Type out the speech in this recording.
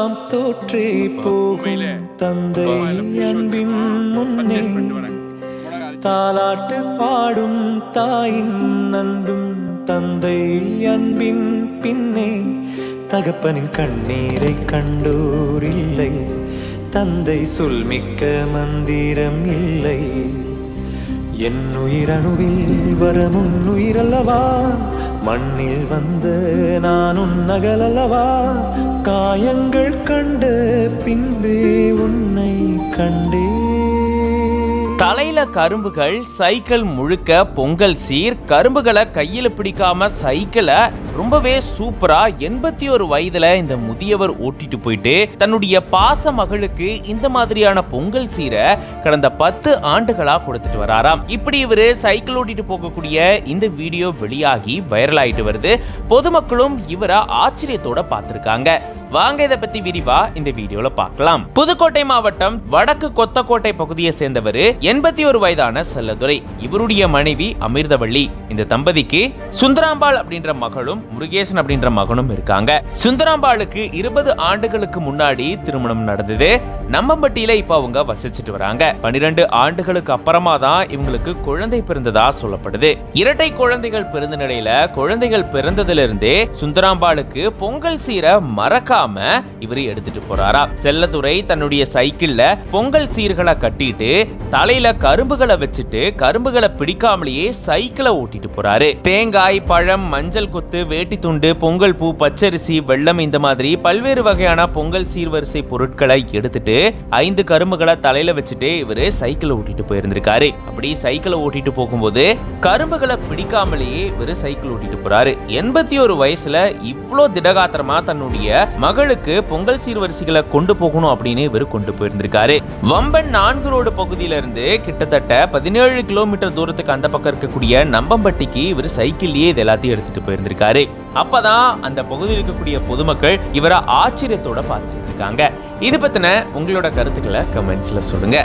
எல்லாம் தோற்றே போகும். தந்தை அன்பின் முன்னே தாலாட்டு பாடும் தாயின் அன்பும். தந்தை அன்பின் பின்னே தகப்பனின் கண்ணீரை கண்டோர் இல்லை. தந்தை சொல்மிக்க மந்திரம் இல்லை. என் உயிரணுவில் வர முன்னுயிரல்லவா மண்ணில் வந்து நான் உன் நகலல்லவா காயங்கள் கண்டு பின்பே உன்னை கண்டு தலையில கரும்புகள் சைக்கிள் முழுக்க பொங்கல் சீர் கரும்புகளை கையில பிடிக்காம சைக்கிளை ரொம்பவே சூப்பரா எண்பத்தி ஒரு வயதுல இந்த முதியவர் ஓட்டிட்டு போயிட்டு தன்னுடைய பாச மகளுக்கு இந்த மாதிரியான பொங்கல் சீரை கடந்த பத்து ஆண்டுகளா கொடுத்துட்டு வராராம். இப்படி இவரு சைக்கிள் ஓட்டிட்டு போகக்கூடிய இந்த வீடியோ வெளியாகி வைரல் ஆயிட்டு வருது. பொதுமக்களும் இவரை ஆச்சரியத்தோட பார்த்திருக்காங்க. வாங்க இதை பத்தி விரிவா இந்த வீடியோல பார்க்கலாம். புதுக்கோட்டை மாவட்டம் வடக்கு கொத்தக்கோட்டை பகுதியை சேர்ந்தவர் எண்பத்தி ஒரு வயதான செல்லதுரை. இவருடைய மனைவி அமிர்தவள்ளி. இந்த தம்பதிக்கு சுந்தராம்பாள் அப்படின்ற மகளும் முருகேசன் அப்படின்ற மகனும் இருக்காங்க. சுந்தராம்பாளுக்கு இருபது ஆண்டுகளுக்கு முன்னாடி திருமணம் நடந்தது. நம்மம்பட்டியில இப்ப அவங்க வசிச்சுட்டு வராங்க. பனிரெண்டு ஆண்டுகளுக்கு அப்புறமா தான் இவங்களுக்கு குழந்தை பிறந்ததா சொல்லப்படுது. இரட்டை குழந்தைகள் பிறந்த நிலையில குழந்தைகள் பிறந்ததுல இருந்தே சுந்தராம்பாளுக்கு பொங்கல் சீரை மறக்காம இவரு எடுத்துட்டு போறாரா? செல்லதுரை தன்னுடைய சைக்கிள்ல பொங்கல் சீர்களை கட்டிட்டு தலையில கரும்புகளை வச்சுட்டு கரும்புகளை பிடிக்காமலேயே சைக்கிளை ஓட்டிட்டு போறாரு. தேங்காய் பழம் மஞ்சள் கொத்து வேட்டி துண்டு பொங்கல் பூ பச்சரிசி வெள்ளம் இந்த மாதிரி பல்வேறு வகையான பொங்கல் சீர்வரிசை பொருட்களை எடுத்துட்டு ஐந்து கரும்புகளை தலையில வச்சுட்டு இவரு சைக்கிளை ஓட்டிட்டு போயிருந்திருக்காரு. அப்படி சைக்கிளை ஓட்டிட்டு போகும்போது கரும்புகளை பிடிக்காமலேயே இவரு சைக்கிள் ஓட்டிட்டு போறாரு. எண்பத்தி ஒரு வயசுல இவ்வளவு திடகாத்திரமா தன்னுடைய மகளுக்கு பொங்கல் சீர்வரிசைகளை கொண்டு போகணும் அப்படின்னு இவர் கொண்டு போயிருந்திருக்காரு. வம்பன் நான்கு ரோடு பகுதியில இருந்து கிட்டத்தட்ட பதினேழு கிலோமீட்டர் தூரத்துக்கு அந்த பக்கம் இருக்கக்கூடிய நம்பம்பட்டிக்கு இவர் சைக்கிள்லயே இது எல்லாத்தையும் எடுத்துட்டு போயிருந்திருக்காரு. அப்பதான் அந்த பகுதியில் இருக்கக்கூடிய பொதுமக்கள் இவரை ஆச்சரியத்தோட பார்த்துட்டு இருக்காங்க. இது பத்தின உங்களோட கருத்துக்களை கமெண்ட்ஸ்ல சொல்லுங்க.